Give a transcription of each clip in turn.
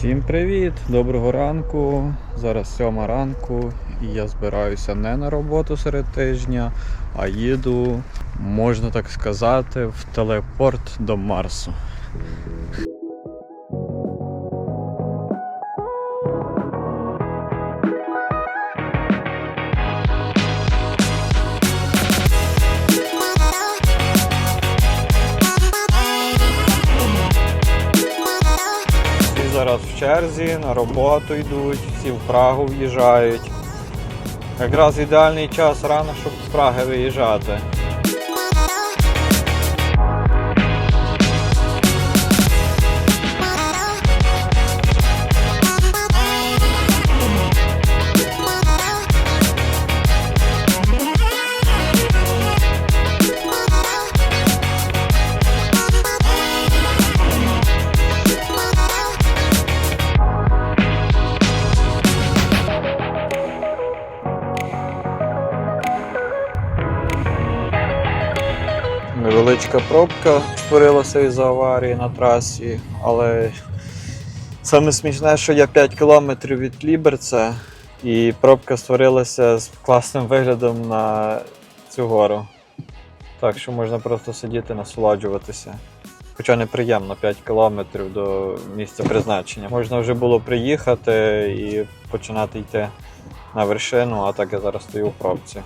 Всім привіт! Доброго ранку. Зараз сьома ранку і я збираюся не на роботу серед тижня, а їду, можна так сказати, в телепорт до Марсу. Зараз в черзі, на роботу йдуть, всі в Прагу в'їжджають. Якраз ідеальний час рано, щоб з Праги виїжджати. Невеличка пробка створилася із аварії на трасі, але саме смішне, що я 5 кілометрів від Ліберца, і пробка створилася з класним виглядом на цю гору. Так що можна просто сидіти, насолоджуватися. Хоча неприємно 5 кілометрів до місця призначення. Можна вже було приїхати і починати йти на вершину, а так я зараз стою в пробці.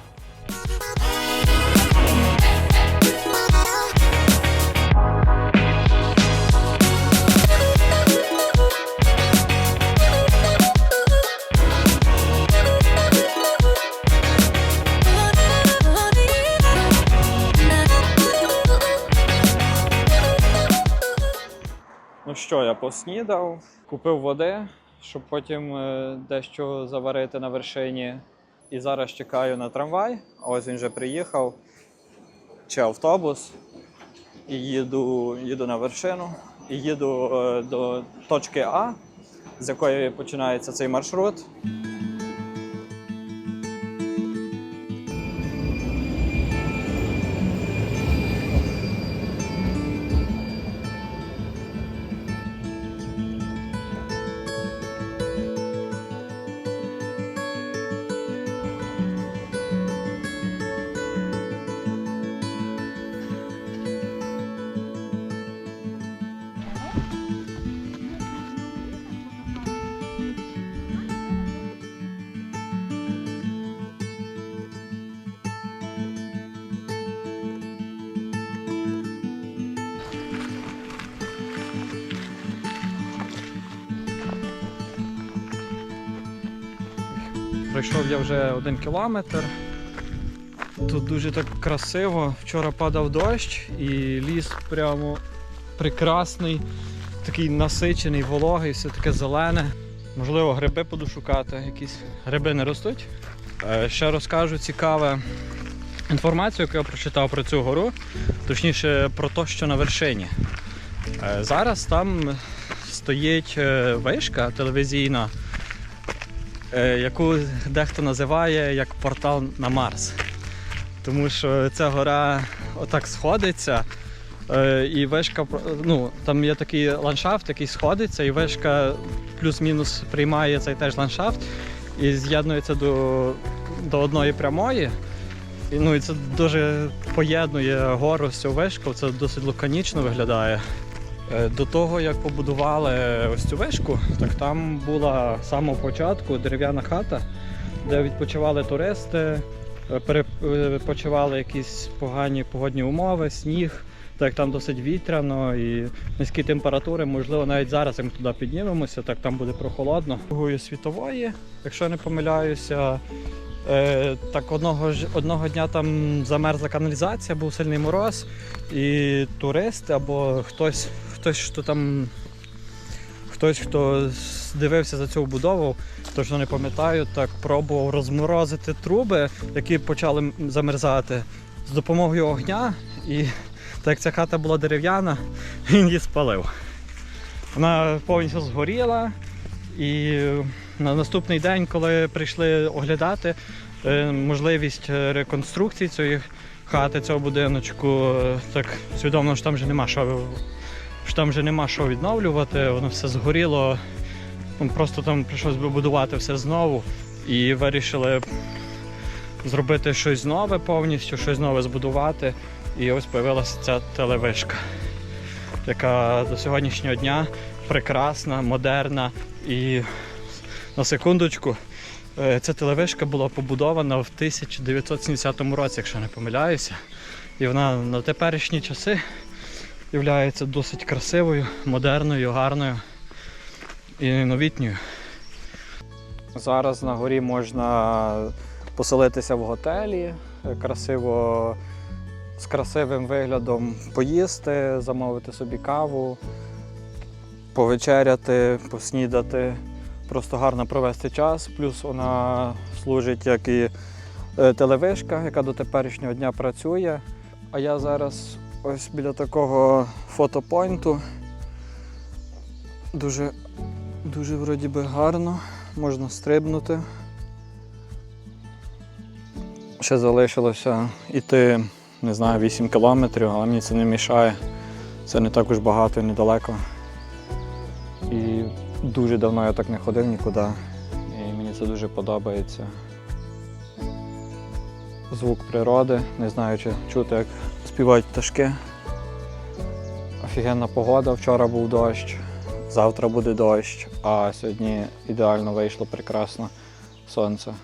Ну що, я поснідав, купив води, щоб потім е, дещо заварити на вершині. І зараз чекаю на трамвай. Ось він вже приїхав. Чи автобус. І їду, їду на вершину. І їду е, до точки А, з якої починається цей маршрут. Пройшов я вже один кілометр. Тут дуже так красиво. Вчора падав дощ і ліс прямо прекрасний, такий насичений, вологий, все таке зелене. Можливо, гриби буду шукати якісь. Гриби не ростуть. Е, Ще розкажу цікаве інформацію, яку я прочитав про цю гору, точніше про те, що на вершині. Е, Зараз там стоїть е, вишка телевізійна, яку дехто називає як портал на Марс. Тому що ця гора отак сходиться, е, і вишка, ну, там є такий ландшафт, який сходиться, і вишка плюс-мінус приймає цей теж ландшафт і з'єднується до, до одної прямої. І, ну, і це дуже поєднує гору цією вишкою, це досить лаконічно виглядає. Е, До того, як побудували ось цю вишку, так там була з самого початку дерев'яна хата, де відпочивали туристи, е, перепочивали якісь погані погодні умови, сніг. Так там досить вітряно і низькі температури, можливо, навіть зараз, як ми туди піднімемося, так там буде прохолодно. Другої світової, якщо не помиляюся, е, так одного ж одного дня там замерзла каналізація, був сильний мороз, і туристи або хтось, хтось, хто там, хтось, хто дивився за цю будову, точно не пам'ятаю, так пробував розморозити труби, які почали замерзати з допомогою огня. І так як ця хата була дерев'яна, він її спалив. Вона повністю згоріла. І на наступний день, коли прийшли оглядати е, можливість е, реконструкції цієї хати, цього будиночку, е, так свідомо, що там вже нема що, що там вже нема що відновлювати, воно все згоріло ну, просто там прийшлось би будувати все знову і вирішили зробити щось нове повністю, щось нове збудувати. І ось з'явилася ця телевишка, яка до сьогоднішнього дня прекрасна, модерна і на секундочку. е, Ця телевишка була побудована в 1970 році, якщо не помиляюся. І вона на теперішні часи є досить красивою, модерною, гарною і новітньою. Зараз на горі можна поселитися в готелі, красиво, з красивим виглядом поїсти, замовити собі каву, повечеряти, поснідати, просто гарно провести час. Плюс вона служить як і е, телевишка, яка до теперішнього дня працює. А я зараз ось біля такого фотопойнту. Дуже, дуже вроді би гарно, можна стрибнути. Ще залишилося йти, не знаю, 8 кілометрів, але мені це не мішає. Це не так уж багато і недалеко. І дуже давно я так не ходив нікуди. І мені це дуже подобається. Звук природи, не знаю, чи чути, як співають пташки. Офігенна погода, вчора був дощ, завтра буде дощ, а сьогодні ідеально вийшло прекрасно сонце.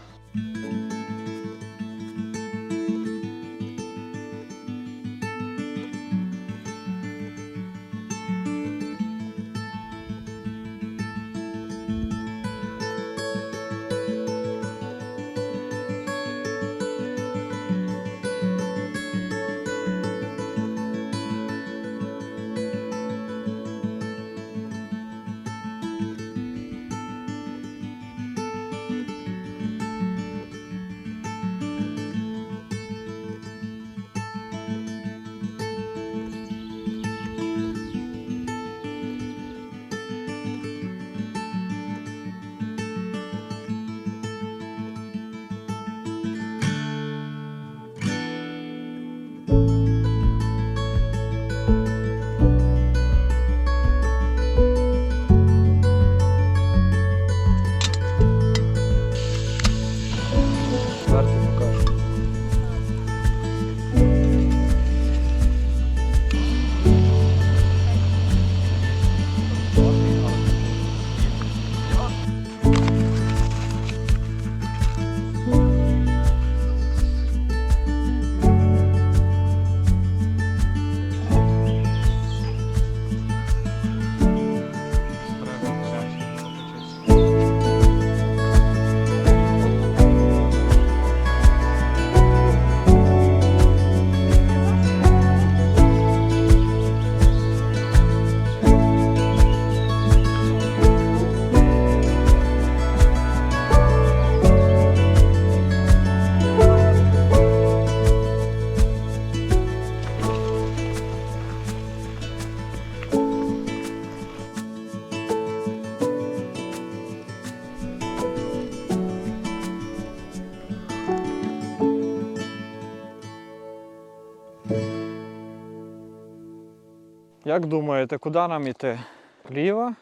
Як думаєте, куди нам йти? Вліво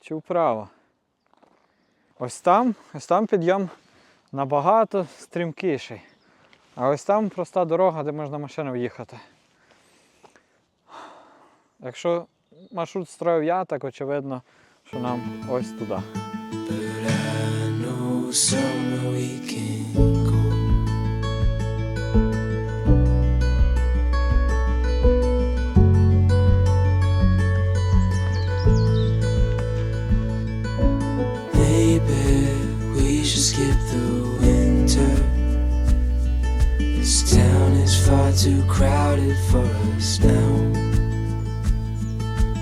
чи вправо? Ось там, ось там підйом набагато стрімкіший. А ось там проста дорога, де можна машиною їхати. Якщо маршрут строїв я, так очевидно, що нам ось туди. We should skip the winter. This town is far too crowded for us now.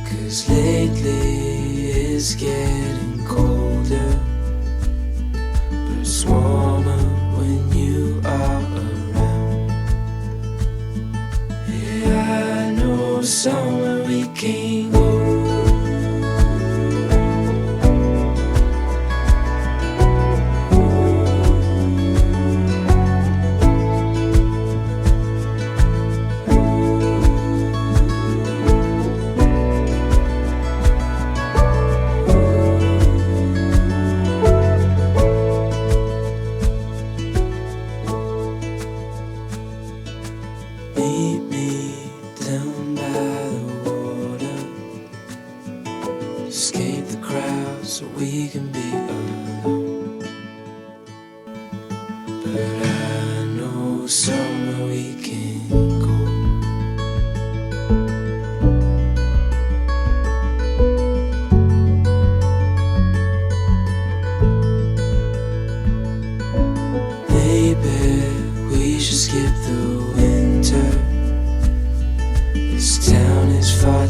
Cause lately it's getting colder, but it's warmer when you are around. Yeah, I know somewhere we can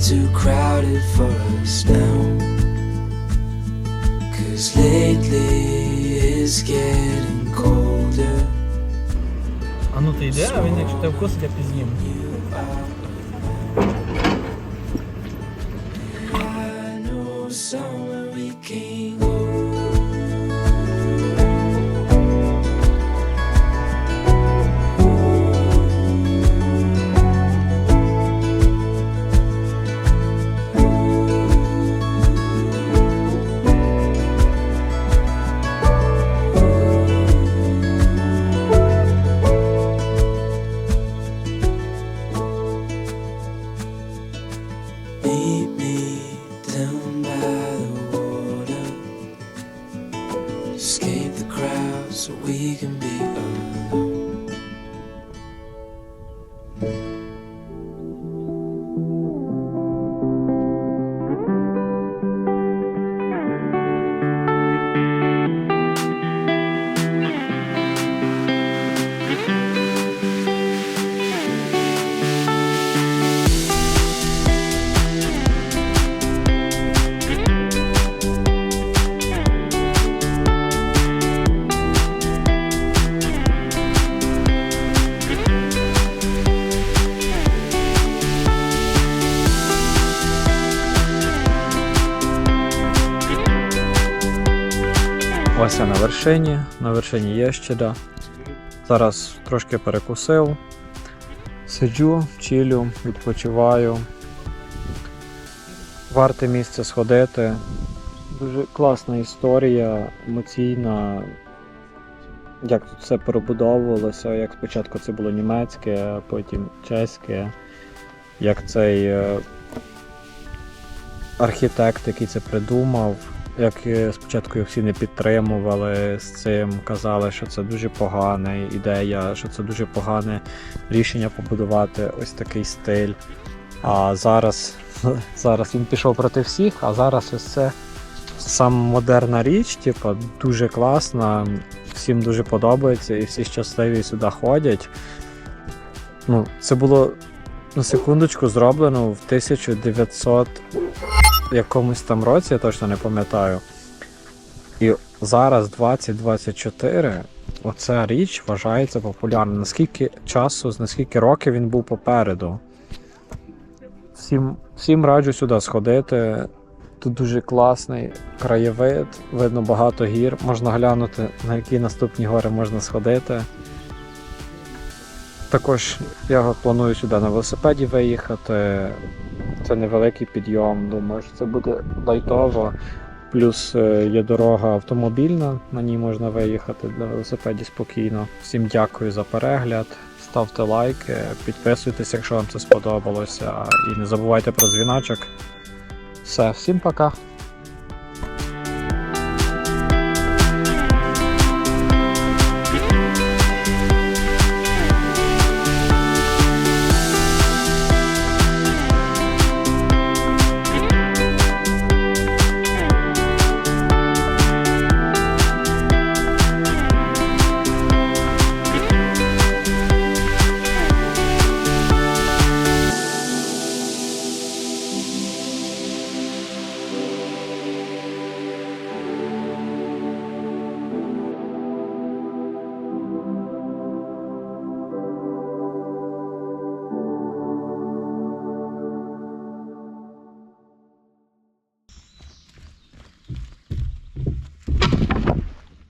too crowded for us now. Cause lately it's getting colder. А ну ти йде, а він якщо тебе вкусить, я пізнім. I know somewhere we can So we can be Ось на вершині, на вершині Єщеда. Зараз трошки перекусив. Сиджу, чилю, відпочиваю. Варте місце сходити. Дуже класна історія, емоційна. Як тут все перебудовувалося, як спочатку це було німецьке, а потім чеське, як цей е, архітект, який це придумав, як е, спочатку їх всі не підтримували з цим, казали, що це дуже погана ідея, що це дуже погане рішення побудувати ось такий стиль. А зараз, зараз він пішов проти всіх, а зараз ось це сам модерна річ, типу, дуже класна, всім дуже подобається і всі щасливі сюди ходять. Ну, це було на секундочку зроблено в 1900 якомусь там році, я точно не пам'ятаю. І зараз 2024 оця річ вважається популярною. Наскільки часу, наскільки років він був попереду. Всім, всім раджу сюди сходити. Тут дуже класний краєвид, видно багато гір. Можна глянути, на які наступні гори можна сходити. Також я планую сюди на велосипеді виїхати. Це невеликий підйом, думаю, що це буде лайтово. Плюс е, є дорога автомобільна, на ній можна виїхати на велосипеді спокійно. Всім дякую за перегляд. Ставте лайки, підписуйтесь, якщо вам це сподобалося. І не забувайте про дзвіночок. Все, всім пока!